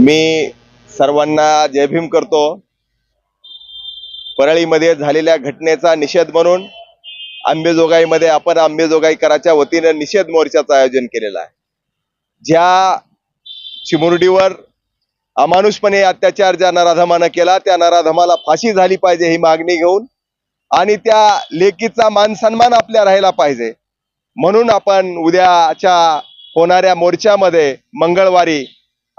मी सर्वांना जय भीम करतो. परळीमध्ये झालेल्या घटनेचा निषेध म्हणून आंबेजोगाईमध्ये आपण आंबेजोगाईकराच्या वतीनं निषेध मोर्चाचं आयोजन केलेलं आहे. ज्या चिमुरडीवर अमानुषपणे अत्याचार ज्या नराधमानं केला त्या नराधमाला फाशी झाली पाहिजे ही मागणी घेऊन आणि त्या लेकीचा मान सन्मान आपल्या राहिला पाहिजे. म्हणून आपण उद्याच्या होणाऱ्या मोर्चामध्ये मंगळवारी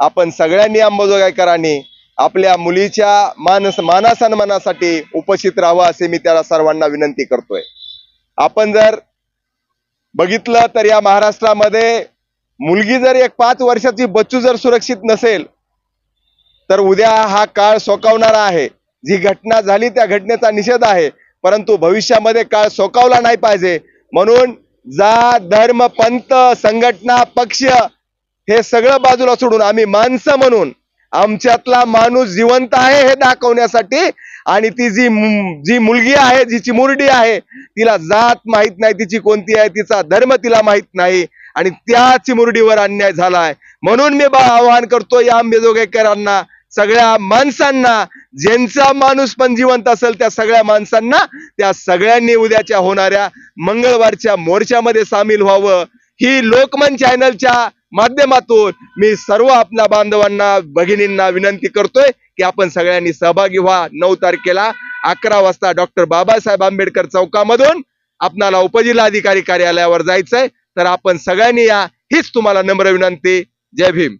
आपण सगळ्यांनी अंबाजोगाईकरांनी आपल्या मुलीच्या मान मानासन्मानासाठी उपस्थित राहावं असे मी त्याला सर्वांना विनंती करतोय. आपण जर बघितलं तर या महाराष्ट्रामध्ये मुलगी जर एक पाच वर्षाची बच्चू जर सुरक्षित नसेल तर उद्या हा काळ सोकावणारा आहे. जी घटना झाली त्या घटनेचा निषेध आहे परंतु भविष्यामध्ये काळ सोकावला नाही पाहिजे. म्हणून जा धर्म पंथ संघटना पक्ष हे सगळं बाजूला सोडून आम्ही माणसं म्हणून आमच्यातला माणूस जिवंत आहे हे दाखवण्यासाठी आणि ती जी जी मुलगी आहे जी चिमुरडी आहे तिला जात माहीत नाही तिची कोणती आहे तिचा धर्म तिला माहीत नाही आणि त्या चिमुरडीवर अन्याय झालाय. म्हणून मी बा- आवाहन करतो या आंबेजोगाईकरांना सगळ्या माणसांना ज्यांचा माणूस पण जिवंत असेल त्या सगळ्या माणसांना त्या सगळ्यांनी उद्याच्या होणाऱ्या मंगळवारच्या मोर्चामध्ये सामील व्हावं. ही लोकमन चॅनलच्या माध्यमातून मी सर्व आपल्या बांधवांना भगिनींना विनंती करतोय की आपण सगळ्यांनी सहभागी व्हा. नऊ तारखेला अकरा वाजता डॉक्टर बाबासाहेब आंबेडकर चौकामधून आपणाला उपजिल्हाधिकारी कार्यालयावर जायचंय. तर आपण सगळ्यांनी या हीच तुम्हाला नम्र विनंती. जय भीम.